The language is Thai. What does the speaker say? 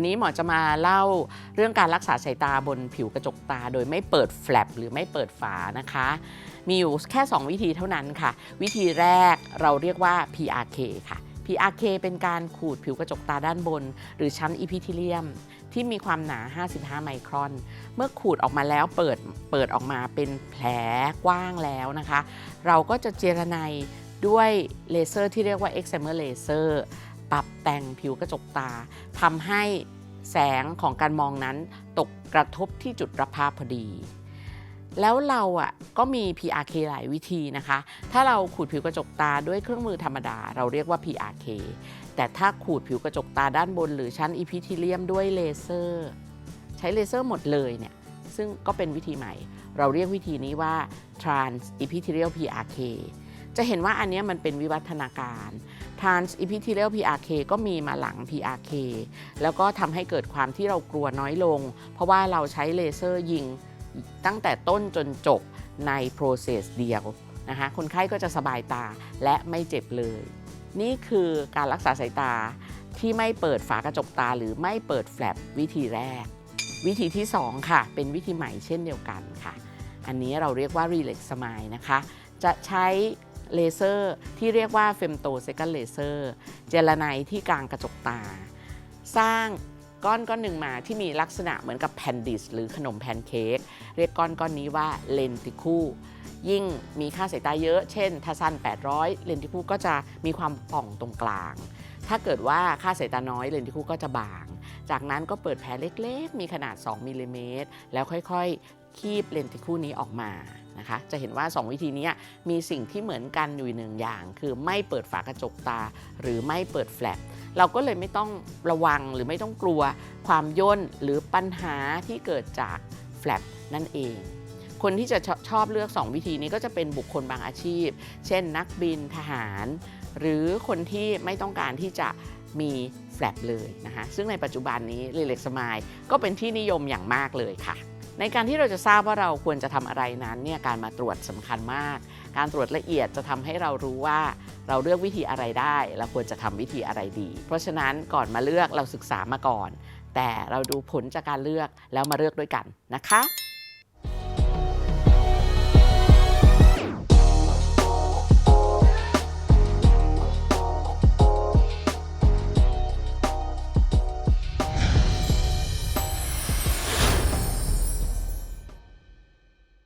วันนี้หมอจะมาเล่าเรื่องการรักษาสายตาบนผิวกระจกตา โดยไม่เปิดแฟลปหรือไม่เปิดฝานะคะ มีอยู่แค่ 2 วิธีเท่านั้นค่ะ วิธีแรกเราเรียกว่า PRK ค่ะ PRK เป็นการขูดผิวกระจกตาด้านบน หรือชั้นอีพิทิเลียมที่มีความหนา 55 ไมครอน เมื่อขูดออกมาแล้วเปิดเปิดออกมาเป็นแผลกว้างแล้วนะคะ เราก็จะเจรไนด้วยเลเซอร์ที่เรียกว่า excimer laser ปรับแต่งผิวกระจกตาทำให้แสงของการมองนั้นตกกระทบที่จุดรับภาพพอดี แล้วเราอะก็มี PRK หลายวิธีนะคะ ถ้าเราขูดผิวกระจกตาด้วยเครื่องมือธรรมดา เราเรียกว่า PRK แต่ถ้าขูดผิวกระจกตาด้านบน หรือชั้นอีพิทิเลียมด้วยเลเซอร์ ใช้เลเซอร์หมดเลยเนี่ย ซึ่งก็เป็นวิธีใหม่ เราเรียกวิธีนี้ว่า trans epithelial PRK จะเห็นว่าอันนี้มันเป็นวิวัฒนาการ trans epithelial PRK ก็มีมาหลัง PRK แล้วก็ทำให้เกิดความที่เรากลัวน้อยลง เพราะว่าเราใช้เลเซอร์ยิงตั้งแต่ต้นจนจบใน process เดียวนะคะคนไข้ก็จะสบายตาและไม่เจ็บเลย นี่คือการรักษาสายตาที่ไม่เปิดฝากระจกตาหรือไม่เปิดแฟลปวิธีแรก วิธีที่ 2 ค่ะ เป็นวิธีใหม่เช่นเดียวกันค่ะ อันนี้เราเรียกว่า Relax Smile นะคะ จะใช้ เลเซอร์ที่เรียกว่า Femto Second Laser เจลไนที่กลางกระจกตา สร้างก้อนก้อนหนึ่งมาที่มีลักษณะเหมือนกับแผ่นดิสหรือขนมแพนเค้กเรียกก้อนก้อนนี้ว่าเลนติคูยิ่งมีค่าสายตาเยอะ เช่นถ้าสั้น 800 เลนติคูก็จะมีความป่องตรงกลาง ถ้าเกิดว่าค่าสายตาน้อยเลนติคูก็จะบาง จากนั้นก็เปิดแผลเล็กๆ มีขนาด 2มิลลิเมตรแล้วค่อยๆ คีบเลนติคูนี้ออกมา นะคะ จะเห็นว่า 2 วิธีนี้มีสิ่งที่เหมือนกันอยู่หนึ่งอย่าง คือไม่เปิดฝากระจกตา หรือไม่เปิดแฟลปเราก็เลยไม่ต้องระวังหรือไม่ต้องกลัวความย่นหรือปัญหาที่เกิดจากแฟลปนั่นเองคนที่จะชอบเลือก 2 วิธีนี้ก็จะเป็นบุคคลบางอาชีพ เช่น นักบินทหาร หรือคนที่ไม่ต้องการที่จะมีแฟลปเลยนะคะซึ่งในปัจจุบันนี้เรเล็กสมายก็เป็นที่นิยมอย่างมากเลยค่ะ ในการที่เราจะทราบว่าเราควรจะทำอะไรนั้นเนี่ยการมาตรวจสำคัญมาก การตรวจละเอียดจะทำให้เรารู้ว่าเราเลือกวิธีอะไรได้ เราควรจะทำวิธีอะไรดี เพราะฉะนั้นก่อนมาเลือกเราศึกษามาก่อน แต่เราดูผลจากการเลือกแล้วมาเลือกด้วยกันนะคะ